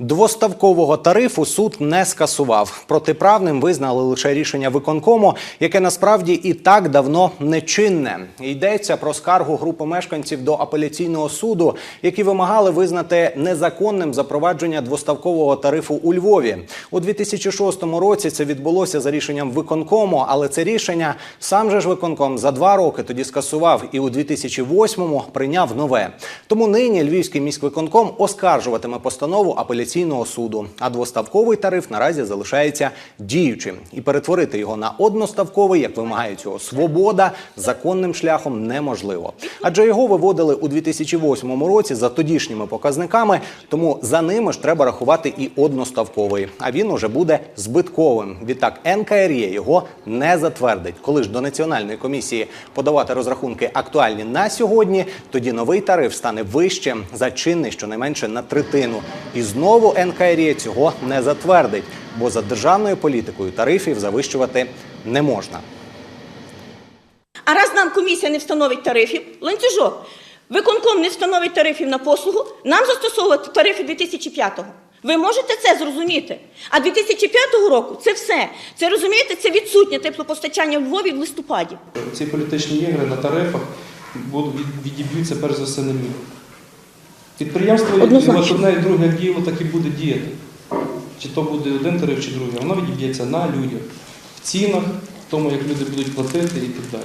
Двоставкового тарифу суд не скасував. Протиправним визнали лише рішення виконкому, яке насправді і так давно нечинне. Йдеться про скаргу групи мешканців до апеляційного суду, які вимагали визнати незаконним запровадження двоставкового тарифу у Львові. У 2006 році це відбулося за рішенням виконкому, але це рішення сам же ж виконком за два роки тоді скасував і у 2008-му прийняв нове. Тому нині Львівський міськвиконком оскаржуватиме постанову апеляційного суду. А двоставковий тариф наразі залишається діючим. І перетворити його на одноставковий, як вимагає цього свобода, законним шляхом неможливо. Адже його виводили у 2008 році за тодішніми показниками, тому за ними ж треба рахувати і одноставковий. А він уже буде збитковим. Відтак НКРЄ його не затвердить. Коли ж до національної комісії подавати розрахунки актуальні на сьогодні, тоді новий тариф стане вищим за чинний щонайменше на третину. І знову НКРЄ цього не затвердить, бо за державною політикою тарифів завищувати не можна. А раз нам комісія не встановить тарифів, ланцюжок, виконком не встановить тарифів на послугу, нам застосовувати тарифи 2005-го. Ви можете це зрозуміти? А 2005 року це все. Це розумієте, це відсутнє теплопостачання в Львові в листопаді. Ці політичні ігри на тарифах відіб'ються перш за все на людях. Підприємство от одне і друге діло так і буде діяти. Чи то буде один тариф, чи другий. Воно відіб'ється на людях, в цінах, в тому, як люди будуть платити і так далі.